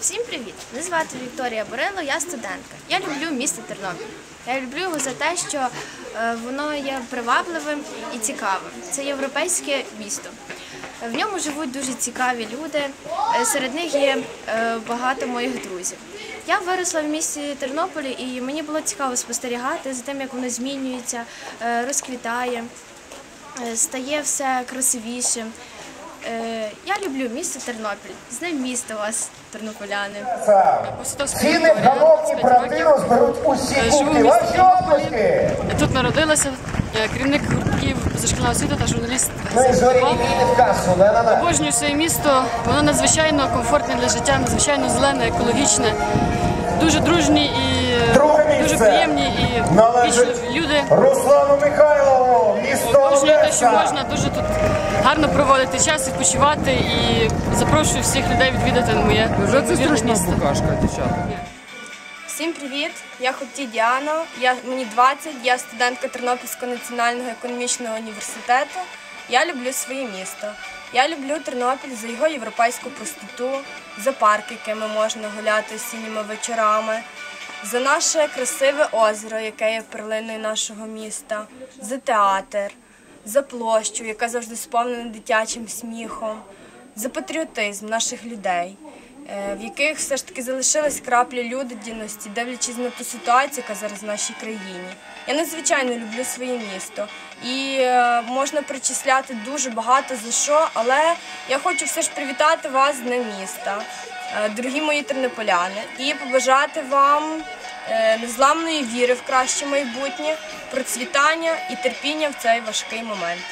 Всім привіт! Мене звати Вікторія Борило, я студентка. Я люблю місто Тернопіль. Я люблю його за те, що е, воно є привабливим і цікавим. Це європейське місто. В ньому живуть дуже цікаві люди. Е, Серед них є е, багато моїх друзів. Я виросла в місті Тернополі і мені було цікаво спостерігати за тим, як воно змінюється, розквітає, стає все красивішим. Е, Я люблю місто Тернопіль. З ним місто вас, тернополяни. Ціни галовні правди розберуть усі Живу в кубки. Ваші Тернополі. Тут народилася е, керівник гуртків позашкільного освіти та журналіст. Ну в. Обожнюю своє місто. Воно надзвичайно комфортне для життя, надзвичайно зелене, екологічне, дуже дружні і е, дуже приємні і вічливі люди. Руслану Михайлову, місто Обожнюю те, що можна дуже тут гарно проводити час, відпочивати і запрошую всіх людей відвідати моє Вже це страшна букашка, дівчата. Всім привіт! Я Хопті Діана. Я мені 20, я студентка Тернопільського національного економічного університету. Я люблю своє місто. Я люблю Тернопіль за його європейську простоту, за парк, якими можна гуляти осінніми вечорами, за наше красиве озеро, яке є перлиною нашого міста, за театр, за площу, яка завжди сповнена дитячим сміхом, за патріотизм наших людей в яких все ж таки залишилась крапля людяності, дивлячись на ту ситуацію, яка зараз в нашій країні. Я надзвичайно люблю своє місто і е, можна причисляти дуже багато за що, але я хочу все ж привітати вас з Днем міста, е, дорогі мої тернополяни, і побажати вам е, незламної віри в краще майбутнє, процвітання і терпіння в цей важкий момент.